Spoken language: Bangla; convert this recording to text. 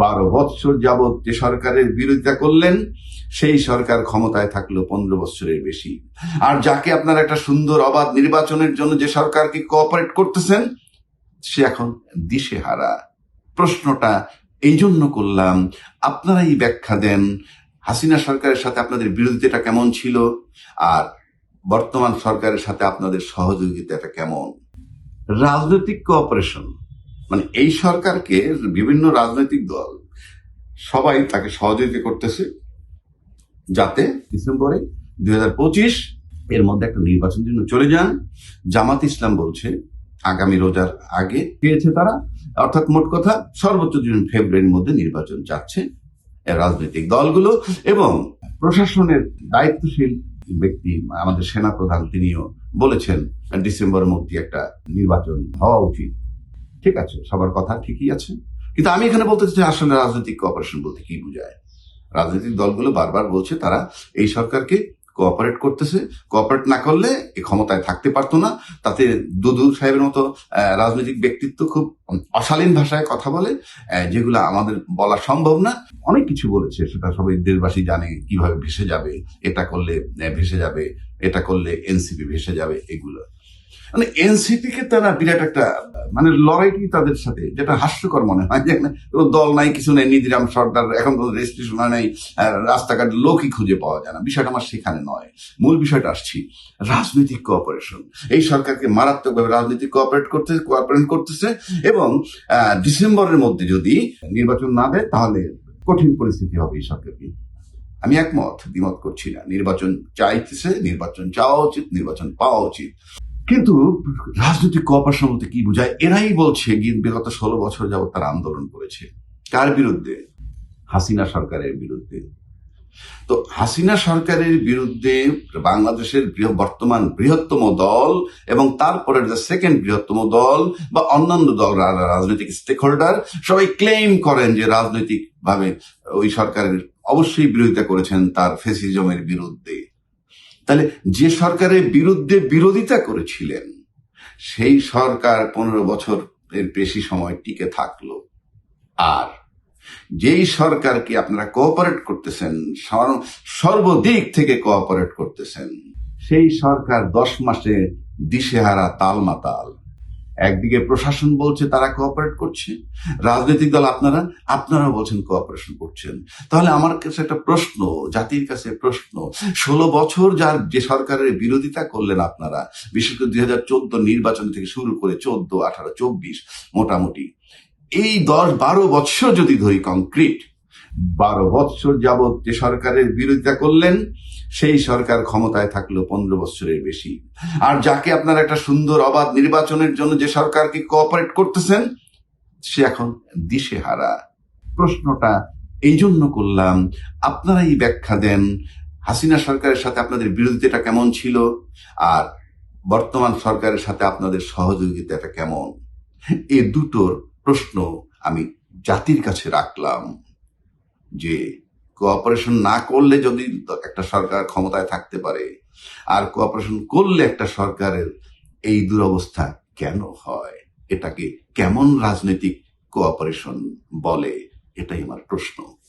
বারো বৎসর যাবৎ যে সরকারের বিরোধিতা করলেন, সেই সরকার ক্ষমতায় থাকল পনেরো বছরের বেশি। আর যাকে আপনারা একটা সুন্দর অবাধ নির্বাচনের জন্য যে সরকারকে কোঅপারেট করতেছেন, সে এখন দিশেহারা। প্রশ্নটা এই জন্য করলাম আপনারাই ব্যাখ্যা দেন, হাসিনা সরকারের সাথে আপনাদের বিরোধিতাটা কেমন ছিল, আর বর্তমান সরকারের সাথে আপনাদের সহযোগিতাটা কেমন? রাজনৈতিক কোঅপারেশন মানে এই সরকারকে বিভিন্ন রাজনৈতিক দল সবাই তাকে সহযোগিতা করতেছে যাতে ডিসেম্বরে দুই হাজার পঁচিশ এর মধ্যে একটা নির্বাচন জন্য চলে যান জামাত ইসলাম বলছে, আগামী রোজার আগে পেয়েছে তারা। অর্থাৎ মোট কথা, সর্বোচ্চ জুন ফেব্রুয়ারির মধ্যে নির্বাচন যাচ্ছে রাজনৈতিক দলগুলো এবং প্রশাসনের দায়িত্বশীল ব্যক্তি, আমাদের সেনা প্রধান তিনিও বলেছেন ডিসেম্বরের মধ্যে একটা নির্বাচন হওয়া উচিত। ঠিক আছে, সবার কথা ঠিকই আছে। কিন্তু আমি এখানে বলতে চাই, আসলে রাজনৈতিক কোঅপারেশন বলতে কি বোঝায়? রাজনৈতিক দলগুলো বারবার বলছে, তারা এই সরকারকে কোঅপারেট করতেছে। কোঅপারেট না করলে এ ক্ষমতায় থাকতে পারতো না। তাতে দুদু সাহেবের মতো রাজনৈতিক ব্যক্তিত্ব খুব অশালীন ভাষায় কথা বলে যেগুলো আমাদের বলা সম্ভব না। অনেক কিছু বলেছে, সেটা সবাই দেশবাসী জানে কীভাবে ভেসে যাবে। এটা করলে ভেসে যাবে, এটা করলে এনসিপি ভেসে যাবে, এগুলো। মানে এনসিপি কে তারা বিরাট একটা মানে লড়াইটি তাদের সাথে, যেটা হাস্যকর মনে হয়। যে কোনো দল নাই, কিছু নেই, নিধিরাম সর্দার এখন কোনো রেজিস্ট্রেশন নাই রাস্তাঘাট লোকই খুঁজে পাওয়া যায় না। বিষয়টা আমার সেখানে নয়। মূল বিষয়টা আসছি, রাজনৈতিক কোঅপারেশন এই সরকারকে মারাত্মকভাবে রাজনৈতিক কোঅপারেট করতে কোঅপারেট করতেছে এবং ডিসেম্বরের মধ্যে যদি নির্বাচন না দেয়, তাহলে কঠিন পরিস্থিতি হবে এই সরকারকে। আমি একমত, দ্বিমত করছি না। নির্বাচন চাইতেছে, নির্বাচন চাওয়া উচিত, নির্বাচন পাওয়া উচিত। কিন্তু রাজনৈতিক কোঅপারেশন বলতে কি বোঝায়? এরাই বলছে বিগত ষোলো বছর যাবত তারা আন্দোলন করেছে। কার বিরুদ্ধে? হাসিনা সরকারের বিরুদ্ধে। তো হাসিনা সরকারের বিরুদ্ধে বাংলাদেশের বর্তমান বৃহত্তম দল এবং তারপরের যে সেকেন্ড বৃহত্তম দল বা অন্যান্য দল রাজনৈতিক স্টেক হোল্ডার সবাই ক্লেম করেন যে রাজনৈতিক ভাবে ওই সরকারের অবশ্যই বিরোধিতা করেছেন তার ফেসিজমের বিরুদ্ধে। তাহলে যে সরকারের বিরুদ্ধে বিরোধিতা করেছিলেন, সেই সরকার পনেরো বছরের বেশি সময় টিকে থাকল। আর যেই সরকারকে আপনারা কোঅপারেট করতেছেন সর- সর্বদিক থেকে কোঅপারেট করতেছেন, সেই সরকার দশ মাসে দিশেহারা তালমাতাল। একদিকে প্রশাসন বলছে তারা কোঅপারেট করছে, রাজনৈতিক দল আপনারা আপনারা বলছেন কোঅপারেশন করছেন। তাহলে আমার কাছে একটা প্রশ্ন, জাতির কাছে প্রশ্ন, ষোলো বছর যার যে সরকারের বিরোধিতা করলেন আপনারা, বিশেষ করে দুই হাজার চোদ্দ নির্বাচন থেকে শুরু করে চোদ্দ, আঠারো, চব্বিশ, মোটামুটি, এই দশ বারো বৎসর যদি ধরি কংক্রিট বারো বৎসর যাবৎ যে সরকারের বিরোধিতা করলেন, সেই সরকার ক্ষমতায় থাকল পনেরো বছরের বেশি। আর যাকে আপনারা একটা সুন্দর অবাধ নির্বাচনের জন্য যে সরকারকে কোঅপারেট করতেছেন, সে এখন দিশেহারা। প্রশ্নটা এই জন্য করলাম আপনারাই ব্যাখ্যা দেন, হাসিনা সরকারের সাথে আপনাদের বিরোধিতাটা কেমন ছিল, আর বর্তমান সরকারের সাথে আপনাদের সহযোগিতাটা কেমন? এ দুটোর প্রশ্ন আমি জাতির কাছে রাখলাম। যে কোঅপারেশন না করলে যদি একটা সরকার ক্ষমতায় থাকতে পারে, আর কোঅপারেশন করলে একটা সরকারের এই দুরবস্থা কেন হয়? এটাকে কেমন রাজনৈতিক কোঅপারেশন বলে? এটাই আমার প্রশ্ন।